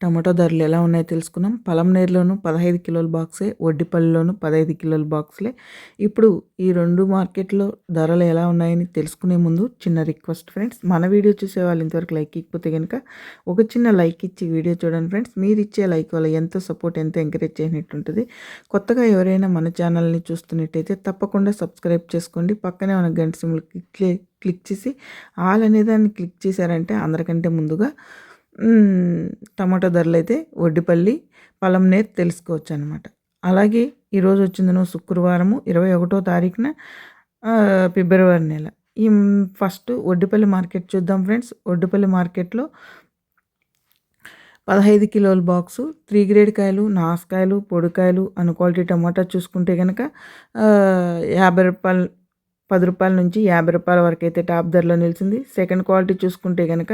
Tomato ధరలు ఎలా ఉన్నాయో తెలుసుకున్నాం పలంనేరులోను పదహైదు కిలోల బాక్సే ఒడ్డిపల్లిలోను పదహైదు కిలోల బాక్స్లే. ఇప్పుడు ఈ రెండు మార్కెట్లో ధరలు ఎలా ఉన్నాయని తెలుసుకునే ముందు చిన్న రిక్వెస్ట్ ఫ్రెండ్స్ మన వీడియో చూసే వాళ్ళు ఇంతవరకు లైక్ ఇకపోతే కనుక ఒక చిన్న లైక్ ఇచ్చి వీడియో చూడండి ఫ్రెండ్స్. మీరు ఇచ్చే లైక్ వల్ల ఎంత సపోర్ట్ ఎంత ఎంకరేజ్ చేసినట్టుంటుంది కొత్తగా ఎవరైనా మన ఛానల్ని చూస్తున్నట్టయితే తప్పకుండా సబ్స్క్రైబ్ చేసుకోండి. పక్కనే ఉన్న గంట సిమ్లు క్లిక్ క్లిక్ చేసి ఆల్ అనే దాన్ని క్లిక్ చేశారంటే అందరికంటే ముందుగా టమాటో ధరలు అయితే వడ్డిపల్లి పలంనేర్ తెలుసుకోవచ్చు అనమాట అలాగే ఈరోజు వచ్చిందనో శుక్రవారము ఇరవై ఒకటో తారీఖున ఫిబ్రవరి నెల. ఈ ఫస్ట్ వడ్డిపల్లి మార్కెట్ చూద్దాం ఫ్రెండ్స్. వడ్డిపల్లి మార్కెట్లో పదహైదు కిలోల బాక్సు త్రీ గ్రేడ్ కాయలు నాసుకాయలు పొడికాయలు అను క్వాలిటీ టమాటా చూసుకుంటే కనుక యాభై రూపాయలు పది రూపాయల నుంచి యాభై రూపాయల వరకు అయితే టాప్ ధరలో నిలిచింది. సెకండ్ క్వాలిటీ చూసుకుంటే కనుక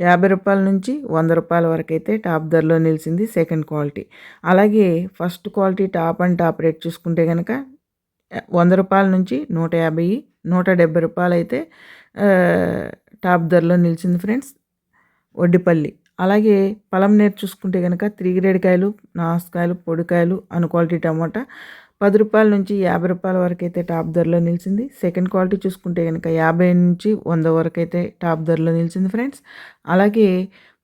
యాభై రూపాయల నుంచి వంద రూపాయల వరకు అయితే టాప్ ధరలో నిలిచింది సెకండ్ క్వాలిటీ. అలాగే first quality top and top rate చూసుకుంటే కనుక వంద రూపాయల నుంచి నూట యాభై నూట డెబ్బై రూపాయలు అయితే టాప్ ధరలో నిలిచింది ఫ్రెండ్స్. వడ్డిపల్లి అలాగే పలంనేరు చూసుకుంటే కనుక త్రీ గ్రేడ్ కాయలు నాసుకాయలు పొడికాయలు అను క్వాలిటీ టమాటా పది రూపాయల నుంచి యాభై రూపాయల వరకు అయితే టాప్ ధరలో నిలిచింది. సెకండ్ క్వాలిటీ చూసుకుంటే కనుక యాభై నుంచి వంద వరకు అయితే టాప్ ధరలో నిలిచింది ఫ్రెండ్స్. అలాగే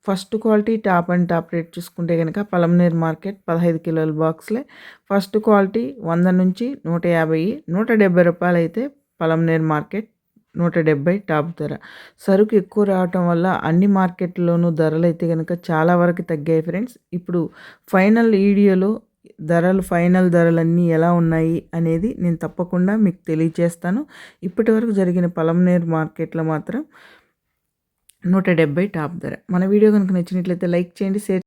first quality top and top rate చూసుకుంటే కనుక పలంనేరు మార్కెట్ పదహైదు కిలోల బాక్స్లే. ఫస్ట్ క్వాలిటీ వంద నుంచి నూట యాభై నూట డెబ్బై రూపాయలు అయితే పలంనేరు మార్కెట్ నూట డెబ్బై టాప్ ధర. సరుకు ఎక్కువ రావటం వల్ల అన్ని మార్కెట్లోనూ ధరలు అయితే కనుక చాలా వరకు తగ్గాయి ఫ్రెండ్స్. ఇప్పుడు ఫైనల్ వీడియోలో ధరలు ఫైనల్ ధరలన్నీ ఎలా ఉన్నాయి అనేది నేను తప్పకుండా మీకు తెలియజేస్తాను ఇప్పటి వరకు జరిగిన పలంనేరు మార్కెట్లో మాత్రం నూట డెబ్బై టాప్ ధర. మన వీడియో కనుక నచ్చినట్లయితే లైక్ చేయండి షేర్